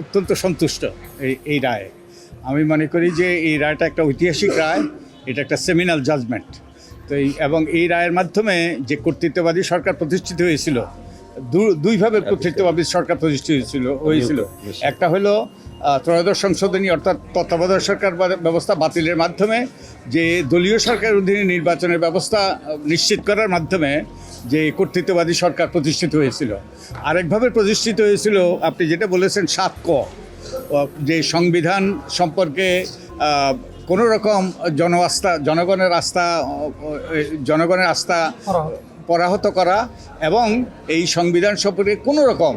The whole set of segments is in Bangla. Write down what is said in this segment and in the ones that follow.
অত্যন্ত সন্তুষ্ট এই এই রায়ে। আমি মনে করি যে এই রায়টা একটা ঐতিহাসিক রায় এটা একটা সেমিনাল জাজমেন্ট তো এই এবং এই রায়ের মাধ্যমে যে কর্তৃত্ববাদী সরকার প্রতিষ্ঠিত হয়েছিল দুইভাবে কর্তৃত্ববাদী সরকার প্রতিষ্ঠিত হয়েছিল হয়েছিল। একটা হলো ত্রয়োদশ সংশোধনী অর্থাৎ তত্ত্বাবধায়ক সরকার ব্যবস্থা বাতিলের মাধ্যমে যে দলীয় সরকারের অধীনে নির্বাচনের ব্যবস্থা নিশ্চিত করার মাধ্যমে যে কর্তৃত্ববাদী সরকার প্রতিষ্ঠিত হয়েছিল। আরেকভাবে প্রতিষ্ঠিত হয়েছিল আপনি যেটা বলেছেন সাত ক। যে সংবিধান সম্পর্কে কোনো রকম জন আস্থা জনগণের আস্থা জনগণের আস্থা পরাহত। করা এবং এই সংবিধান সম্পর্কে কোনো রকম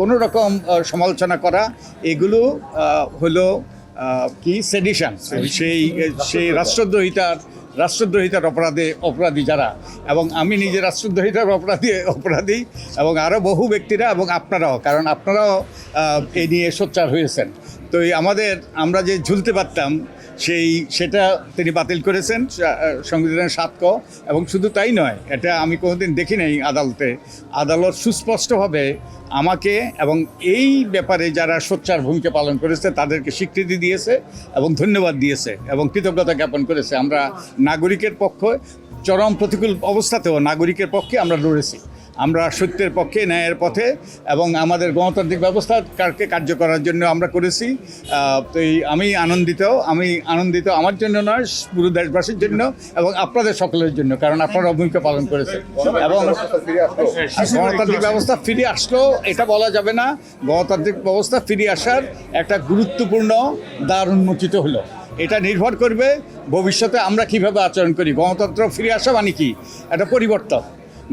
কোনো রকম সমালোচনা করা এগুলো হলো কি সেডিশন সেই সেই রাষ্ট্রদ্রোহিতার রাষ্ট্রদ্রোহিতার অপরাধে অপরাধী যারা, এবং আমি নিজে রাষ্ট্রদ্রোহিতার অপরাধী অপরাধী, এবং আরও বহু ব্যক্তিরা এবং আপনারাও, কারণ আপনারাও এই নিয়ে সোচ্চার হয়েছেন। তো আমাদের, আমরা যে ঝুলতে পারতাম সেই, সেটা তিনি বাতিল করেছেন সংবিধানের সাত ক, এবং শুধু তাই নয়, এটা আমি কোনোদিন দেখি নাই আদালতে, আদালত সুস্পষ্টভাবে আমাকে এবং এই ব্যাপারে যারা সোচ্চার ভূমিকা পালন করেছে, তাদেরকে স্বীকৃতি দিয়েছে এবং ধন্যবাদ দিয়েছে এবং কৃতজ্ঞতা জ্ঞাপন করেছে। আমরা নাগরিকের পক্ষ, চরম প্রতিকূল অবস্থাতেও নাগরিকের পক্ষে আমরা লড়েছি। আমরা সত্যের পক্ষে, ন্যায়ের পথে এবং আমাদের গণতান্ত্রিক ব্যবস্থা কারকে কার্য করার জন্য আমরা করেছি। তো আমি আনন্দিত আমি আনন্দিত আমার জন্য নয়, পুরো দেশবাসীর জন্য এবং আপনাদের সকলের জন্য, কারণ আপনারা ভূমিকা পালন করেছে এবং গণতান্ত্রিক ব্যবস্থা ফিরে আসলেও এটা বলা যাবে না। গণতান্ত্রিক ব্যবস্থা ফিরে আসার একটা গুরুত্বপূর্ণ দ্বার উন্মোচিত হলো। এটা নির্ভর করবে ভবিষ্যতে আমরা কীভাবে আচরণ করি। গণতন্ত্র ফিরে আসা মানে কি? একটা পরিবর্তন।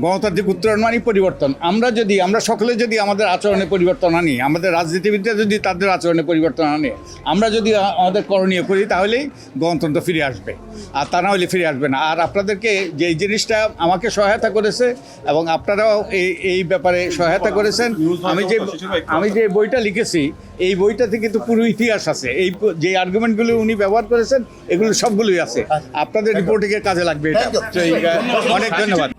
গণতান্ত্রিক উত্তরণ মানে পরিবর্তন। আমরা যদি আমরা সকলে যদি আমাদের আচরণে পরিবর্তন আনি আমাদের রাজনীতিবিদরা যদি তাদের আচরণে পরিবর্তন আনে আমরা যদি আমাদের করণীয় করি তাহলেই গণতন্ত্র ফিরে আসবে। আর তা না হলে ফিরে আসবে না। আর আপনাদেরকে যে জিনিসটা আমাকে সহায়তা করেছে এবং আপনারাও এই এই ব্যাপারে সহায়তা করেছেন আমি যে আমি যে বইটা লিখেছি এই বইটাতে কিন্তু পুরো ইতিহাস আছে। এই যে আর্গুমেন্টগুলো উনি ব্যবহার করেছেন এগুলো সবগুলোই আছে। আপনাদের রিপোর্টিংয়ের কাজে লাগবে এটা। অনেক ধন্যবাদ।